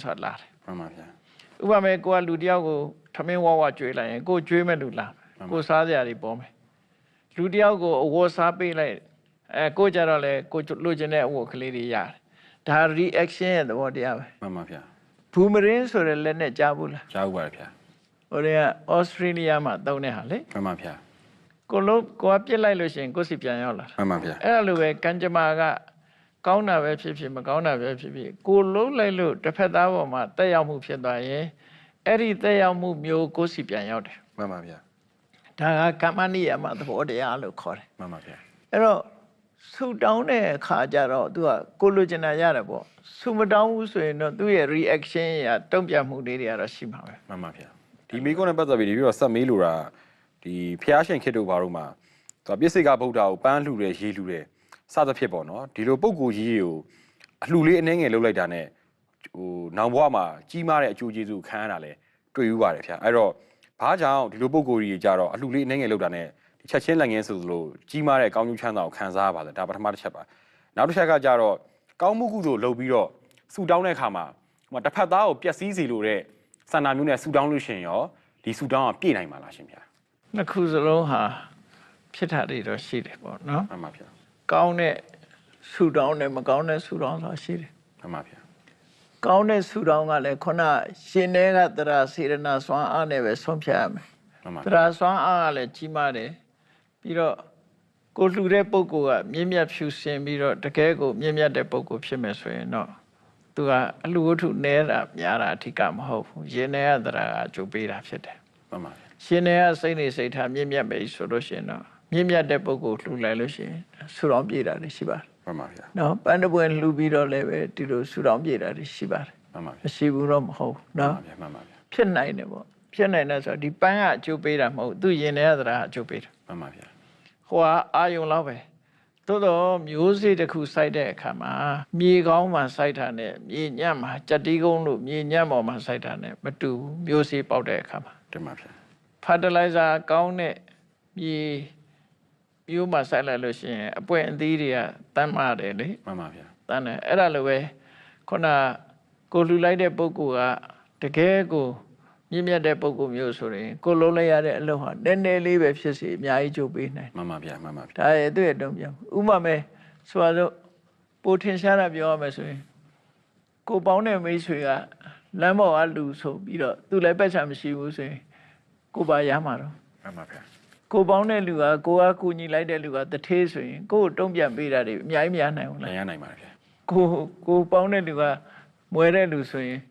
ဆိုတာလာတယ်မှန်ပါဗျာဥပမာကိုကလူတယောက်ကိုထမင်းဝါဝကျွေးလိုက်ရင်ကိုကျွေးမဲ့လူလာမယ်ကိုစားစရာတွေပေါ်မယ်လူတယောက်ကိုအဝတ်စားပေးလိုက်အဲကိုကြတော့လေကိုလိုချင်တဲ့အဝတ်ကလေးတွေရတယ်ဒါ reaction ရဲ့သဘောတရားပဲမှန်ပါဗျာဘူမရင်းဆိုတဲ့လက်နဲ့ကြားဘူးလားကြားဥပါတယ်ဗျာဟိုတွေကဩစတြေးလျမှာတုံးတဲ့ဟာလေမှန်ပါဗျာကိုလုံးကိုကပြစ်လိုက်လို့ရှိရင်ကိုယ်စီပြန်ရောက်လာတာမှန်ပါဗျာအဲ့ဒါလိုပဲကံကြမ္မာက ကောင်းတာပဲဖြစ်ဖြစ်မကောင်းတာပဲဖြစ်ဖြစ်ကိုလုံးလိုက်လို့တစ်ဖက်သားပေါ်မှာတက်ရောက်မှုဖြစ်သွားရင်အဲ့ဒီတက်ရောက်မှုမျိုးကိုယ်စီပြန်ရောက်တယ်မှန်ပါဗျာဒါကကမ္မနိယမသဘောတရားလို့ခေါ်တယ်မှန်ပါဗျာအဲ့တော့ဆူတောင်းတဲ့အခါကျတော့ तू ကကိုလိုချင်တာရတယ်ပေါ့ဆူမတောင်းဘူးဆိုရင်တော့သူ့ရဲ့ reaction ရတုံ့ပြန်မှုတွေတွေကတော့ရှိမှာပဲမှန်ပါဗျာဒီမိကုန်းနဲ့ပတ်သက်ပြီးဒီပြီးတော့ဆက်မေးလို့တာဒီဖျားရှင်ခေတ္တဘာတို့မှာသူကပြစ္ဆေကဗုဒ္ဓကိုပန်းလှူတယ်ရေးလှူတယ် စသဖြင့်ပေါ့နော်ဒီလိုပုံကိုကြီးကိုအလှူလေးအနှဲငယ်လှုပ်လိုက်တာနဲ့ဟိုနောင်ဘဝမှာကြီးမားတဲ့အကျိုးကျေးဇူးခံရတာလဲတွေ့ယူပါတယ်ဗျာအဲ့တော့ဘာကြောင့်ဒီလိုပုံကိုကြီးကြီးကြတော့အလှူလေးအနှဲငယ်လှုပ်တာနဲ့ဒီချက်ချင်းလက်ငင်းဆိုသလိုကြီးမားတဲ့ကောင်းကျိုးချမ်းသာကိုခံစားရပါလေဒါပထမတစ်ချက်ပါနောက်တစ်ချက်ကကြတော့ကောင်းမှုကုသိုလ်လုပ်ပြီးတော့ဆူတောင်းတဲ့အခါမှာဟိုမှာတစ်ဖက်သားကိုပျက်စီးစေလို့တဲ့ဆန္ဒမျိုးနဲ့ဆူတောင်းလို့ရှိရင်ရောဒီဆူတောင်းကပြည့်နိုင်မှာလားရှင်ဗျာနှစ်ခုစလုံးဟာဖြစ်တာတွေတော့ရှိတယ်ပေါ့နော်မှန်ပါဗျာ ကောင်းတဲ့ဆူတောင်းနဲ့မကောင်းတဲ့ဆူတောင်းဆိုတာရှိတယ်မှန်ပါဗျာကောင်းတဲ့ဆူတောင်းကလည်းခုနရှင်တွေကတရာစေရနာစွမ်းအားနဲ့ပဲဆုံးဖြတ်ရမယ်မှန်ပါတရာစွမ်းအားကလည်းကြီးမားတယ်ပြီးတော့ကိုလှူတဲ့ပုဂ္ဂိုလ်ကမြင့်မြတ်ဖြူစင်ပြီးတော့တကယ်ကိုမြင့်မြတ်တဲ့ပုဂ္ဂိုလ်ဖြစ်မယ်ဆိုရင်တော့သူကအလှူဝတ္ထုနဲတာများတာအထီးကမဟုတ်ဘူးရှင်တွေကတရာကအကျိုးပေးတာဖြစ်တယ်မှန်ပါဗျာရှင်တွေကစိတ်နေစိတ်ထားမြင့်မြတ်ပဲဆိုလို့ရှိရင်တော့ မြင့်မြတ်တဲ့ပုဂ္ဂိုလ်လှူလိုက်လို့ရှိရင်ဆူတောင်းပြေတာတွေရှိပါတယ်မှန်ပါဗျာနော်ပန်းတပွင့်လှူပြီးတော့လည်းပဲဒီလိုဆူတောင်းပြေတာတွေရှိပါတယ်မှန်ပါဗျာမရှိဘူးတော့မဟုတ်ဘူးနော်မှန်ပါဗျာဖြစ်နိုင်တယ်ပေါ့ဖြစ်နိုင်တယ်ဆိုတော့ဒီပန်းကအကျိုးပေးတာမဟုတ်ဘူးသူရင်ထဲကသရာအကျိုးပေးတာမှန်ပါဗျာဟိုကအာယုံလောက်ပဲသို့တော့မျိုးစေ့တစ်ခုစိုက်တဲ့အခါမှာမြေကောင်းမှာစိုက်တာနဲ့မြေညံ့မှာကြက်တီးကုန်းလို့မြေညံ့ပေါ်မှာစိုက်တာနဲ့မတူဘူးမျိုးစေ့ပေါက်တဲ့အခါမှာတင်ပါဗျာ fertilizer ကောင်းတဲ့မြေ မျိုးမှာစိုက်လိုက်လို့ရှိရင်အပွင့်အသီးတွေကတမ်းမာတယ်လေမှန်ပါဗျာတန်းတယ်အဲ့ဒါလိုပဲခုနကိုလှူလိုက်တဲ့ပုံကူကတကယ်ကိုမြင့်မြတ်တဲ့ပုံကူမျိုးဆိုရင်ကိုလုံးလိုက်ရတဲ့အလုပ်ဟာနည်းနည်းလေးပဲဖြစ်စီအများကြီးကြိုးပေးနိုင်မှန်ပါဗျာမှန်ပါဗျာဒါရဲ့သူ့ရဲ့တုံ့ပြန်ဥပမာဆိုပါတော့ပိုထင်ရှားတာပြောရမယ်ဆိုရင်ကိုပေါင်းတဲ့မိတ်ဆွေကလမ်းပေါ်ကလူဆိုပြီးတော့သူလည်းပက်ချာမရှိဘူးဆိုရင်ကိုပါရမှာတော့မှန်ပါဗျာ ကိုပေါင်းတဲ့လူကကိုကကူညီလိုက်တဲ့လူကတထေးဆိုရင်ကိုကိုတုံ့ပြန်ပေးတာတွေအများကြီးမရနိုင်ဘူးလားနိုင်ရနိုင်ပါဗျာကိုကိုပေါင်းတဲ့လူကမွဲတဲ့လူဆိုရင်